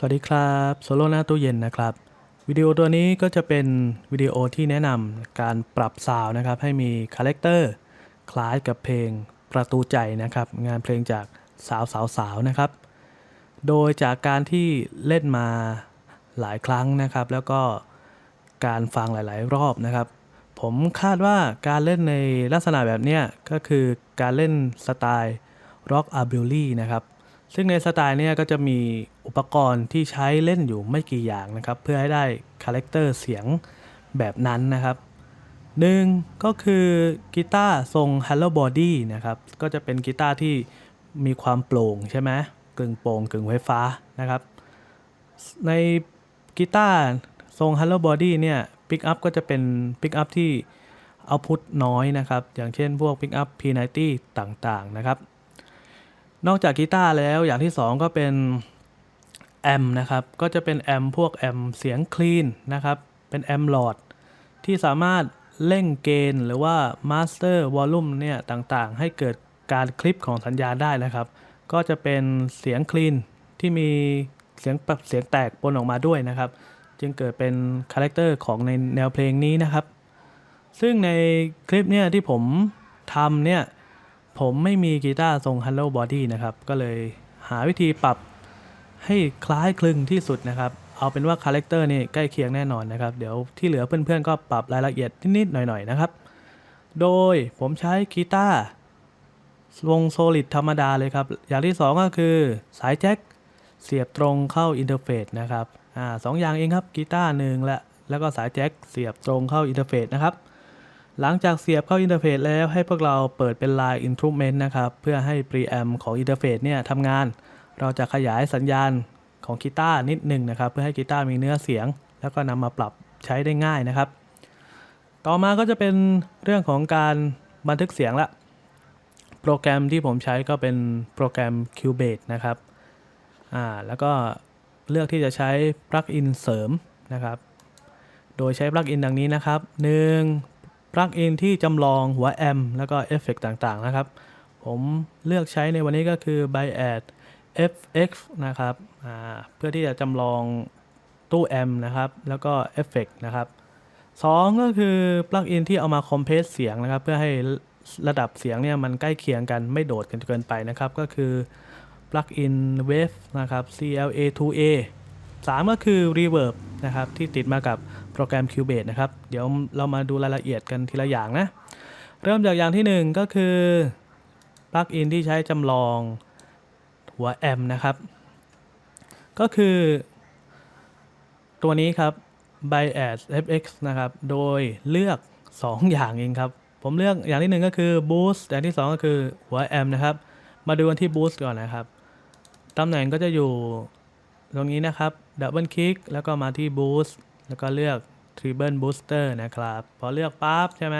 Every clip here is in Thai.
สวัสดีครับโซโลหน้าตู้เย็นนะครับ วิดีโอตัวนี้ก็จะเป็นวิดีโอที่แนะนำการปรับซาวนะครับ ให้มีคาแรคเตอร์คล้ายกับเพลงประตูใจนะครับ งานเพลงจากสาวสาวสาวนะครับ โดยจากการที่เล่นมาหลายครั้งนะครับ แล้วก็การฟังหลาย ๆ รอบนะครับ ผมคาดว่าการเล่นในลักษณะแบบนี้ก็คือการเล่นสไตล์ Rock a b i l y นะครับ ซึ่งในสไตล์เนี้ยก็จะมีอุปกรณ์ที่ใช้เล่นอยู่ไม่กี่อย่างนะครับ เพื่อให้ได้คาแรคเตอร์เสียงแบบนั้นนะครับหนึ่งก็คือกีตาร์ทรง Hello Body นะครับ ก็จะเป็นกีตาร์ที่มีความโปร่งใช่ไหมกึ่งโปร่งกึ่งไฟฟ้านะครับ ในกีตาร์ทรง Hello Body เนี่ยปิกอัพก็จะเป็นปิกอัพที่เอาพุทน้อยนะครับ อย่างเช่นพวกปิกอัพ P90 ต่างๆนะครับ นอกจากกีตาร์แล้วอย่างที่ 2 ก็เป็นแอมนะครับ ก็จะเป็นแอมพวกแอมเสียงคลีนนะครับ เป็นแอมหลอดที่สามารถเร่งเกณฑ์หรือว่ามาสเตอร์วอลลุ่มเนี่ยต่างๆ ให้เกิดการคลิปของสัญญาณได้นะครับ ก็จะเป็นเสียงคลีนที่มีเสียงปรับเสียงแตกปนออกมาด้วยนะครับ จึงเกิดเป็นคาแรคเตอร์ของในแนวเพลงนี้นะครับ ซึ่งในคลิปเนี่ยที่ผมทำเนี่ย ผมไม่มีกีตาร์ทรง Hello Body นะครับ ก็เลยหาวิธีปรับให้คล้ายคลึงที่สุดนะครับ เอาเป็นว่าคาแรคเตอร์นี่ใกล้เคียงแน่นอนนะครับ เดี๋ยวที่เหลือเพื่อนๆ ก็ปรับรายละเอียดนิดๆหน่อยๆนะครับ โดยผมใช้กีตาร์วงโซลิดธรรมดาเลยครับ อย่างที่ 2 ก็คือสายแจ็คเสียบตรงเข้าอินเทอร์เฟซนะครับอ่าสองอย่างเองครับกีตาร์หนึ่งและแล้วก็สายแจ็คเสียบตรงเข้าอินเทอร์เฟซนะครับ หลังจากเสียบเข้าอินเทอร์เฟซแล้วให้พวกเราเปิดเป็น Line Instrument นะครับ เพื่อให้ preamp ของอินเทอร์เฟซเนี่ยทำงาน เราจะขยายสัญญาณของกีตาร์นิดหนึ่งนะครับ เพื่อให้กีตาร์มีเนื้อเสียง แล้วก็นำมาปรับใช้ได้ง่ายนะครับ ต่อมาก็จะเป็นเรื่องของการบันทึกเสียงละโปรแกรมที่ผมใช้ก็เป็นโปรแกรม Cubase นะครับอ่าแล้วก็เลือกที่จะใช้ปลั๊กอินเสริมนะครับ โดยใช้ปลั๊กอินดังนี้นะครับหนึ่ง ปลั๊กอินที่จำลองหัวแอมแล้วก็เอฟเฟกต์ต่างๆนะครับ ผมเลือกใช้ในวันนี้ก็คือ Biad FX นะครับเพื่อที่จะจำลองตู้แอมนะครับ แล้วก็เอฟเฟกต์นะครับสองก็คือปลั๊กอินที่เอามาคอมเพรสเสียงนะครับ เพื่อให้ระดับเสียงเนี่ยมันใกล้เคียงกันไม่โดดกันเกินไปนะครับ ก็คือปลั๊กอิน Wave นะครับ CLA2A 3 ก็คือ Reverb นะครับที่ติดมากับโปรแกรม Cubase นะครับ เดี๋ยวเรามาดูรายละเอียดกันทีละอย่างนะ เริ่มจากอย่างที่ 1 ก็คือปลั๊กอินที่ใช้จำลองหัวแอมนะครับ ก็คือ ตัวนี้ครับ Bias FX นะครับ โดยเลือก 2 อย่างเองครับ ผมเลือกอย่างที่ 1 ก็คือ Boost อย่างที่ 2 ก็คือหัวแอมนะครับ มาดูกันที่ Boost ก่อนนะครับ ตำแหน่งก็จะอยู่ ตรงนี้นะครับดับเบิลคลิกแล้วก็มาที่ Boost แล้วก็เลือก Treble Booster นะครับ พอเลือกปั๊บใช่ไหม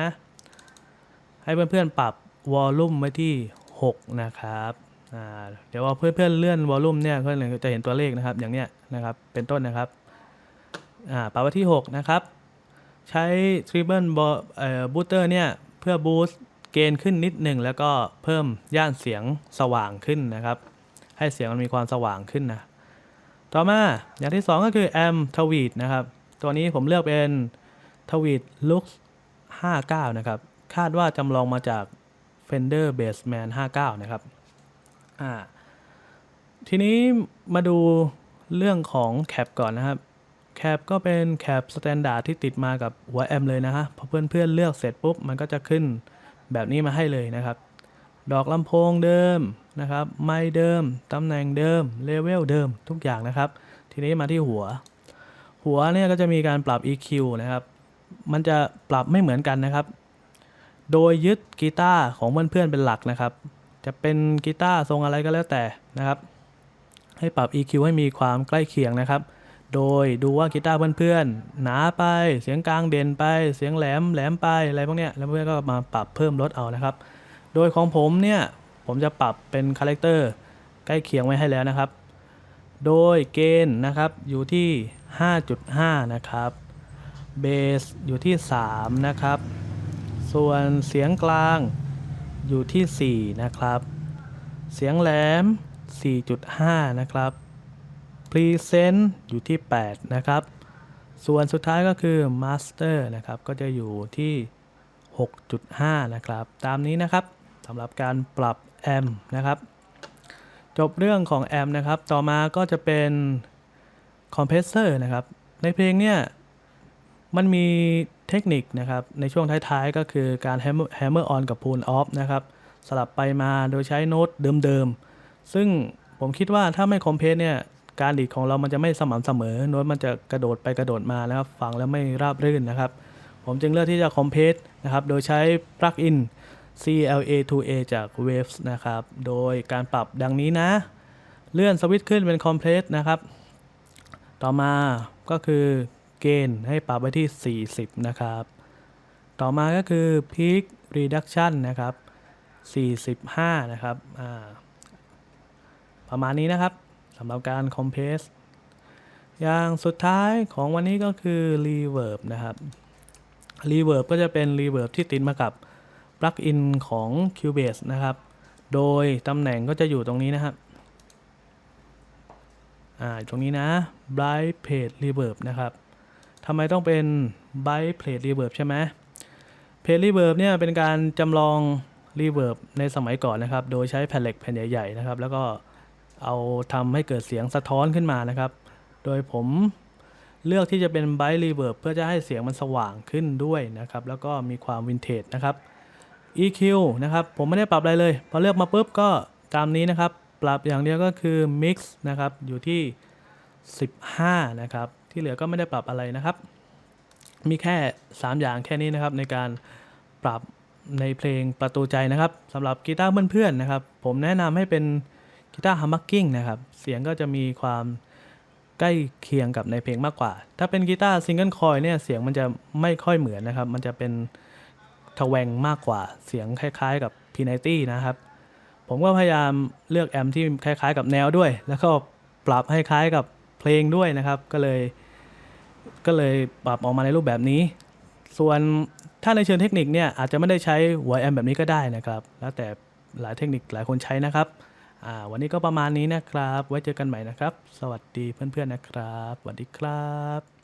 ให้เพื่อนๆปรับวอลลุ่มไว้ที่ 6 นะครับเดี๋ยวว่าเพื่อนๆเลื่อนวอลลุ่มเนี่ยเพื่อนๆจะเห็นตัวเลขนะครับอย่างเนี้ยนะครับเป็นต้นนะครับปรับไว้ที่ 6 นะครับ ใช้ Treble Bo- เอ่อ Booster เนี่ยเพื่อบูสต์เกณฑ์ขึ้นนิดหนึ่งแล้วก็เพิ่มย่านเสียงสว่างขึ้นนะครับ ให้เสียงมันมีความสว่างขึ้นนะ ต่อมาอย่างที่ 2 ก็คือแอมทวีตนะครับ ตัวนี้ผมเลือกเป็นทวีตลุค59 นะครับ คาดว่าจำลองมาจาก Fender Bassman 59 นะครับอ่าทีนี้มาดูเรื่องของแคปก่อนนะครับแคปก็เป็นแคปสแตนดาร์ดที่ติดมากับหัวแอมเลยนะฮะพอเพื่อนๆเลือกเสร็จปุ๊บ มันก็จะขึ้นแบบนี้มาให้เลยนะครับ ดอกลำโพงเดิม นะครับไมค์เดิม ตำแหน่งเดิม เลเวลเดิมทุกอย่างนะครับ ทีนี้มาที่หัว หัวเนี่ยก็จะมีการปรับ EQ นะครับ มันจะปรับไม่เหมือนกันนะครับ โดยยึดกีตาร์ของเพื่อนๆเป็นหลักนะครับ จะเป็นกีตาร์ทรงอะไรก็แล้วแต่นะครับ ให้ปรับ EQ ให้มีความใกล้เคียงนะครับ โดยดูว่ากีตาร์เพื่อนๆหนาไป เสียงกลางเด่นไป เสียงแหลมแหลมไปอะไรพวกเนี้ยแล้วเพื่อนก็มาปรับเพิ่มลดเอานะครับ โดยของผมเนี่ย ผมจะปรับเป็นคาแรคเตอร์ใกล้เคียงไว้ให้แล้วนะครับ โดยเกณฑ์นะครับอยู่ที่ 5.5 นะครับเบสอยู่ที่ 3 นะครับ ส่วนเสียงกลางอยู่ที่ 4 นะครับ เสียงแหลม 4.5 นะครับ Present อยู่ที่ 8 นะครับ ส่วนสุดท้ายก็คือ Master นะครับ ก็จะอยู่ที่ 6.5 นะครับ ตามนี้นะครับสำหรับการปรับ แอมนะครับ จบเรื่องของแอมนะครับ ต่อมาก็จะเป็นคอมเพรสเซอร์นะครับ ในเพลงเนี่ย มันมีเทคนิคนะครับ ในช่วงท้ายๆ ก็คือการ hammer hammer on กับ pull off นะครับ สลับไปมาโดยใช้โน้ตเดิมๆ ซึ่งผมคิดว่าถ้าไม่คอมเพรสเนี่ย การดีดของเรามันจะไม่สม่ำเสมอ โน้ตมันจะกระโดดไปกระโดดมานะครับ ฟังแล้วไม่ราบรื่นนะครับ ผมจึงเลือกที่จะคอมเพรสนะครับ โดยใช้ปลั๊กอิน CLA2A จาก Waves นะครับ โดยการปรับดังนี้นะ เลื่อนสวิตช์ขึ้นเป็นคอมเพรสนะครับ ต่อมาก็คือเกณฑ์ให้ปรับไว้ที่ 40 นะครับ ต่อมาก็คือ Peak Reduction นะครับ 45 นะครับ ประมาณนี้นะครับสำหรับการคอมเพรสอย่างสุดท้ายของวันนี้ก็คือ Reverb นะครับ Reverb ก็จะเป็น Reverb ที่ติดมากับ ปลั๊กอินของ Cubase นะครับ โดยตำแหน่งก็จะอยู่ตรงนี้นะครับ อ่า ตรงนี้นะ Bright Plate Reverb นะครับทำไมต้องเป็น Bright Plate Reverb ใช่ไหม Plate Reverb เนี่ยเป็นการจำลอง Reverb ในสมัยก่อนนะครับ โดยใช้แผ่นเหล็กแผ่นใหญ่ๆนะครับ แล้วก็เอาทำให้เกิดเสียงสะท้อนขึ้นมานะครับ โดยผมเลือกที่จะเป็น Bright Reverb เพื่อจะให้เสียงมันสว่างขึ้นด้วยนะครับ แล้วก็มีความวินเทจนะครับ EQ นะครับ ผมไม่ได้ปรับอะไรเลย พอเลือกมาปุ๊บก็ตามนี้นะครับ ปรับอย่างเดียวก็คือ Mix นะครับ อยู่ที่ 15 นะครับ ที่เหลือก็ไม่ได้ปรับอะไรนะครับ มีแค่ 3 อย่างแค่นี้นะครับ ในการปรับในเพลงประตูใจนะครับสำหรับกีตาร์เพื่อนๆนะครับ ผมแนะนำให้เป็นกีตาร์ฮัมมักกิ้งนะครับ เสียงก็จะมีความใกล้เคียงกับในเพลงมากกว่า ถ้าเป็นกีตาร์ซิงเกิลคอยเนี่ยเสียงมันจะไม่ค่อยเหมือนนะครับ มันจะเป็น ทแวงมากกว่าเสียงคล้ายๆ กับ P90 นะครับ ผมก็พยายามเลือกแอมที่คล้ายๆ กับแนวด้วย แล้วก็ปรับให้คล้ายกับเพลงด้วยนะครับ ก็เลย ก็เลยปรับออกมาในรูปแบบนี้ ส่วนถ้าในเชิงเทคนิคเนี่ยอาจจะไม่ได้ใช้หัวแอมแบบนี้ก็ได้นะครับ แล้วแต่หลายเทคนิคหลายคนใช้นะครับวันนี้ก็ประมาณนี้นะครับ ไว้เจอกันใหม่นะครับ สวัสดีเพื่อนๆนะครับ สวัสดีครับ